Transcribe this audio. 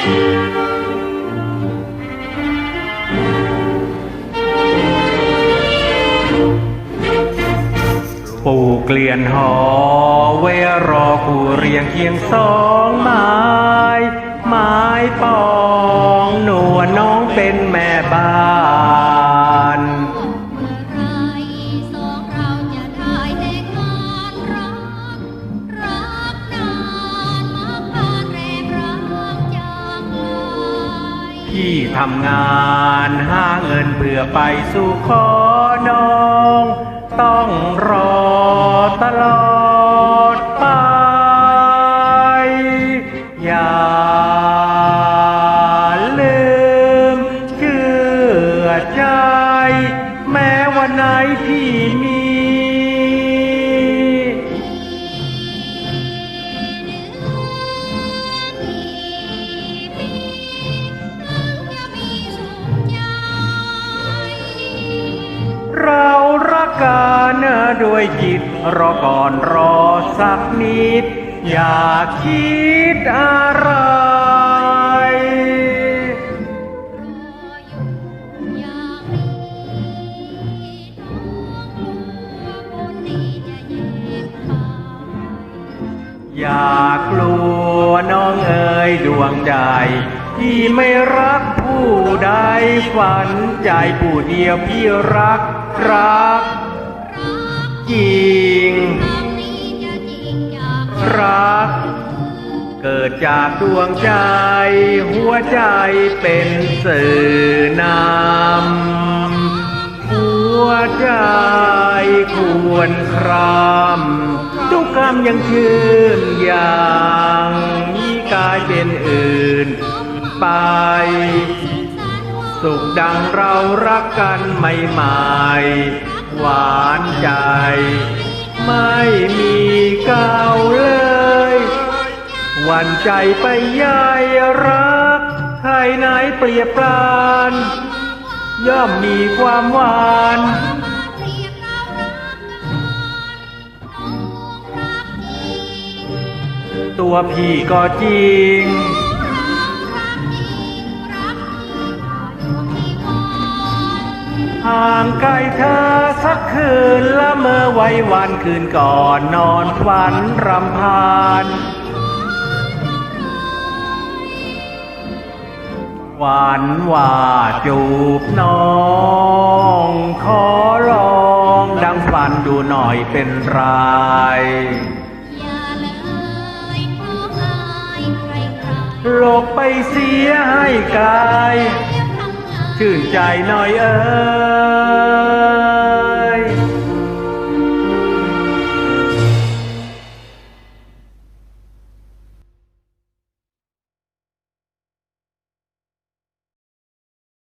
ปู่เกลียนหอเวรอกูเรียงเคียงสองไม้ไม้ปองหนัวน้องเป็นแม่บ้าน พี่ทำงานหาเงินเพื่อไปสู่ขอน้อง ต้องรอตลอดไป อย่าลืมเชื่อใจ แม้วันไหนพี่มี กกันด้วยจิตรอก่อนรอสักนิด อย่าคิดอะไรอย่ากลัวน้องเอ๋ยดวงใจ ที่ไม่รักผู้ใดฝันใจผู้เดียวพี่รักรัก จริง รัก เกิดจากดวงใจ หัวใจเป็นสื่อนำหัวใจควรครำทุกคำยังชื่นอย่างมีกายเป็นอื่นไปสุขดังเรารักกันใหม่ๆ หวานใจ ไม่มีเก่าเลย หวันใจไปยายรักใครไหนเปรียบปรานย่อมมีความหวานตัวพี่ก็จริง ห่างไกลเธอ กคืนละเมื่อไว้วันคืนก่อนนอนฝันรำพานหวานว่าจูบน้องขอลองดังฝันดูหน่อยเป็นไรอย่าเลยเพราะอายใครๆหลบไปเสียให้ไกลเรียกทำงานชื่นใจหน่อยเอ้